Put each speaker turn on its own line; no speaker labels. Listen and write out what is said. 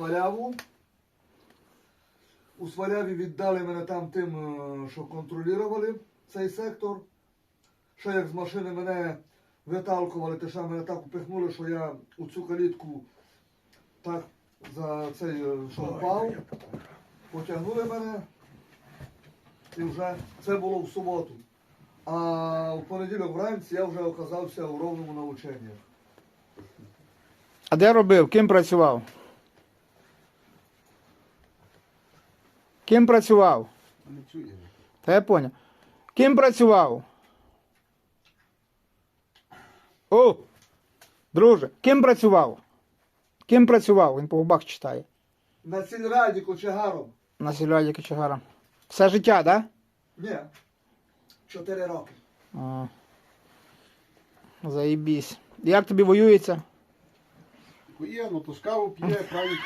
Сваляву. У Сваляві віддали мене там тим, е, що контролювали цей сектор. Ще як з машини мене виталкували, те ще мене так упихнули, що я у цю калітку так за цей е, що впав. Потягнули мене. І вже це було в суботу. А в понеділок вранці я вже оказався у ровному навчанні.
А де робив? Ким працював? Ким працював?
Не чує.
Та я поняв. Ким працював? О! Друже, ким працював? Ким працював? Він по губах читає.
На сільраді кочегаром.
На сільраді Кочегара. Все життя, так?
Ні. Чотири роки.
Да? А, заєбісь. Як тобі воюється?
Є, ну то ж каву п'є, правильно